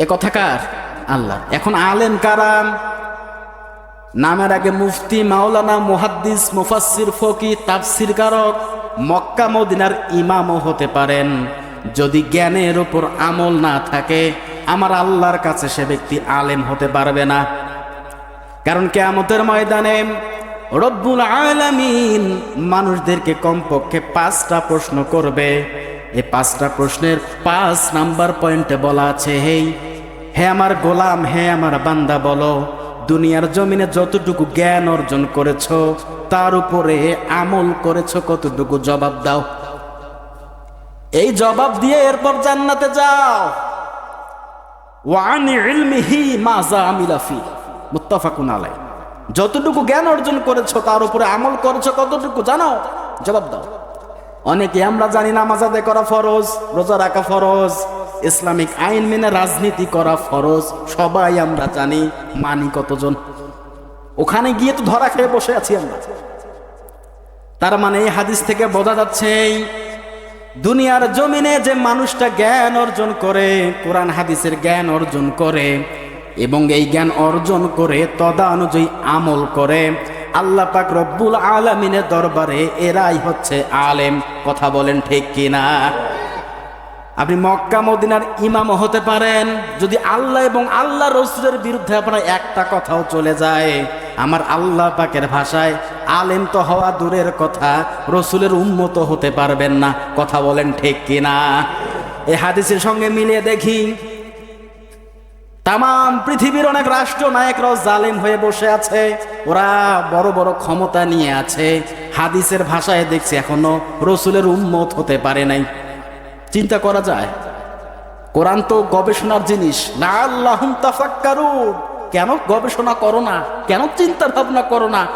এ কথাকার আল্লাহ। এখন আলেম কারাম নামের আগে মুফতি, মাওলানা, মুহাদ্দিস, মুফাসসির, ফকি, তাফসির কারক মক্কা, মদিনার ইমামও হতে পারেন। যদি জ্ঞানের উপর আমল না থাকে, আমার আল্লাহর কাছে সে ব্যক্তি আলেম হতে পারবে না। কারণ কে কেয়ামতের ময়দানে রব্বুল আলামিন মানুষদেরকে কমপক্ষে পাঁচটা প্রশ্ন করবে। এই পাঁচটা প্রশ্নের পাঁচ নাম্বার পয়েন্টে বলা আছে, হেই হে আমার গোলাম, হে আমার বান্দা, বলো, দুনিয়ার জমিনে যতটুকু জ্ঞান অর্জন করেছ, তার উপরে আমল করেছ কতটুকু জবাব দাও। এই জবাব দিয়ে এরপর জান্নাতে যাও। ওয়ান ইলমিহি মাজা আমিলাফি মুত্তাফাকুন আলাই যতটুকু জ্ঞান অর্জন করেছ, তার উপরে আমল করেছ কতটুকু, জানো? জবাব দাও। অনেকে আমরা জানি নামাজ আদায় করা ফরজ, রোজা রাখা ফরজ ইসলামিক আইন মেনে রাজনীতি করা ফরজ, সবাই আমরা জানি মানি কতজন। ওখানে গিয়ে তো ধরা খেয়ে বসে আছি আমরা। তার মানে এই হাদিস থেকে বোঝা যাচ্ছে দুনিয়ার জমিনে যে মানুষটা জ্ঞান অর্জন করে, কোরআন হাদিসের জ্ঞান অর্জন করে, এবং এই জ্ঞান অর্জন করে তদানুযায়ী আমল করে, আল্লাহ পাক রব্বুল আলমিনের দরবারে এরাই হচ্ছে আলেম। কথা বলেন ঠিক কিনা? আপনি মক্কা, মদিনার ইমাম হতে পারেন। যদি আল্লাহ এবং আল্লাহ রসুলের বিরুদ্ধে আপনার একটা কথাও চলে যায়, আমার আল্লাহ পাকের ভাষায় আলেম তো হওয়া দূরের কথা, রসুলের উন্মত হতে পারবেন না। কথা বলেন ঠিক কিনা? এই হাদিসের সঙ্গে মিলিয়ে দেখি তাম পৃথিবীর অনেক রাষ্ট্র নায়করাও জালেম হয়ে বসে আছে, ওরা বড় বড় ক্ষমতা নিয়ে আছে। হাদিসের ভাষায় দেখছি এখনও রসুলের উন্মত হতে পারে নাই। চিন্তা করা যায়। কোরআন তো গবেষণার জিনিস। না আল্লাহ কেন গবেষণা করো না? কেন চিন্তা ভাবনা করো না?